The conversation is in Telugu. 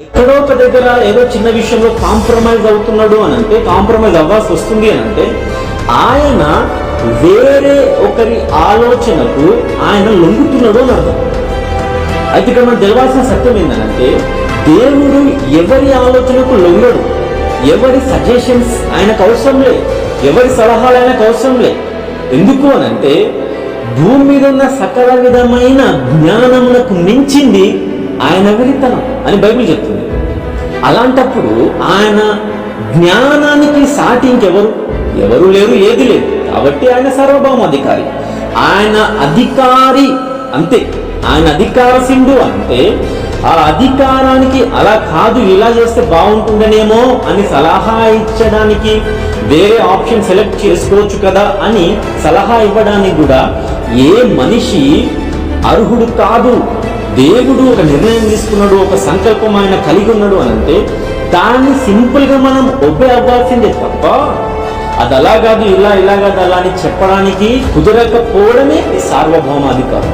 ఎక్కడో ఒక దగ్గర ఏదో చిన్న విషయంలో కాంప్రమైజ్ అవుతున్నాడు అని అంటే కాంప్రమైజ్ అవ్వాల్సి వస్తుంది అని అంటే ఆయన వేరే ఒకరి ఆలోచనకు ఆయన లొంగుతున్నాడు అని అర్థం. అయితే ఇక్కడ మనం తెలవాల్సిన సత్యం ఏంటంటే దేవుడు ఎవరి ఆలోచనకు లొంగడు ఎవరి సజెషన్స్ ఆయనకు అవసరం లే ఎవరి సలహాలు ఆయనకు అవసరం లే. ఎందుకు అని అంటే భూమి మీద ఉన్న సకల విధమైన జ్ఞానమునకు మించింది ఆయన వెలితనం అని బైబిల్ చెప్తుంది. అలాంటప్పుడు ఆయన జ్ఞానానికి సాటి ఇంకెవరు? ఎవరు లేరు ఏది లేదు. కాబట్టి ఆయన సార్వభౌమాధికారి. ఆయన అధికారి అంతే. ఆయన అధికార సింధు అంటే ఆ అధికారానికి అలా కాదు ఇలా చేస్తే బాగుంటుందనేమో అని సలహా ఇచ్చడానికి వేరే ఆప్షన్ సెలెక్ట్ చేసుకోవచ్చు కదా అని సలహా ఇవ్వడానికి కూడా ఏ మనిషి అర్హుడు కాదు. దేవుడు ఒక నిర్ణయం తీసుకున్నాడు ఒక సంకల్పం ఆయన కలిగి ఉన్నాడు అని అంటే దాన్ని సింపుల్గా మనం ఒబే అవ్వాల్సిందే తప్ప అది అలా కాదు ఇలా ఇలా కాదు అలా అని చెప్పడానికి కుదరకపోవడమే సార్వభౌమాధికారం.